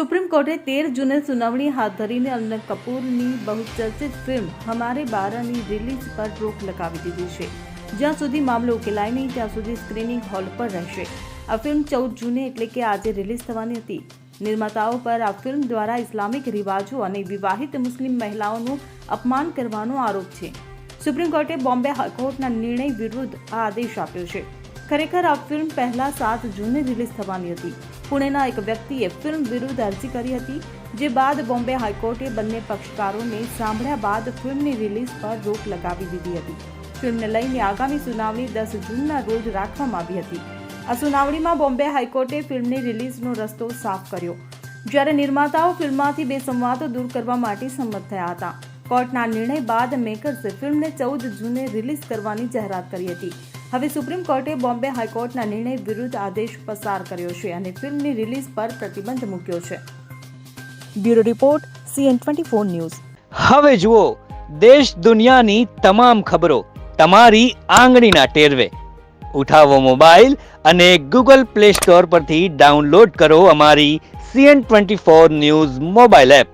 Supreme કોર્ટે તેર જૂને સુનાવણી હાથ ધરીને અનિલ કપૂરની બહુચર્ચિત ફિલ્મ હમારે બારાની રિલીઝ પર રોક લગાવી દીધી છે. જ્યાં સુધી મામલો ઉકેલાય નહીં, ત્યાં સુધી સ્ક્રીનિંગ હોલ પર રહેશે. આ ફિલ્મ ચૌદ જૂને એટલે કે આજે રિલીઝ થવાની હતી. નિર્માતાઓ પર આ ફિલ્મ દ્વારા ઇસ્લામિક રિવાજો અને વિવાહિત મુસ્લિમ મહિલાઓનું અપમાન કરવાનો આરોપ છે. સુપ્રીમ કોર્ટે બોમ્બે હાઈકોર્ટના નિર્ણય વિરુદ્ધ આ આદેશ આપ્યો છે. ખરેખર આ ફિલ્મ પહેલા સાત જૂને રિલીઝ થવાની હતી. પુણેના એક વ્યક્તિએ ફિલ્મ વિરુદ્ધ અરજી કરી હતી, જે બાદ બોમ્બે હાઈકોર્ટે બંને પક્ષકારોને સાંભળ્યા બાદ ફિલ્મની રિલીઝ પર રોક લગાવી દીધી હતી. ફિલ્મને લઈને આગામી સુનાવણી દસ જૂનના રોજ રાખવામાં આવી હતી. આ સુનાવણીમાં બોમ્બે હાઈકોર્ટે ફિલ્મની રિલીઝનો રસ્તો સાફ કર્યો. જ્યારે નિર્માતાઓ ફિલ્મમાંથી બે સંવાદો દૂર કરવા માટે સંમત થયા હતા. કોર્ટના નિર્ણય બાદ મેકર્સે ફિલ્મને ચૌદ જૂને રિલીઝ કરવાની જાહેરાત કરી હતી. હવે સુપ્રીમ કોર્ટે બોમ્બે હાઈકોર્ટના નિર્ણય વિરુદ્ધ આદેશ પસાર કર્યો છે અને ફિલ્મની રિલીઝ પર પ્રતિબંધ મૂક્યો છે. Bureau report, CN twenty four news. હવે જુઓ, દેશ દુનિયાની તમામ ખબરો તમારી આંગળીના ટેરવે. ઉઠાવો મોબાઈલ અને ગૂગલ પ્લે સ્ટોર પરથી ડાઉનલોડ કરો અમારી CN twenty four news mobile app.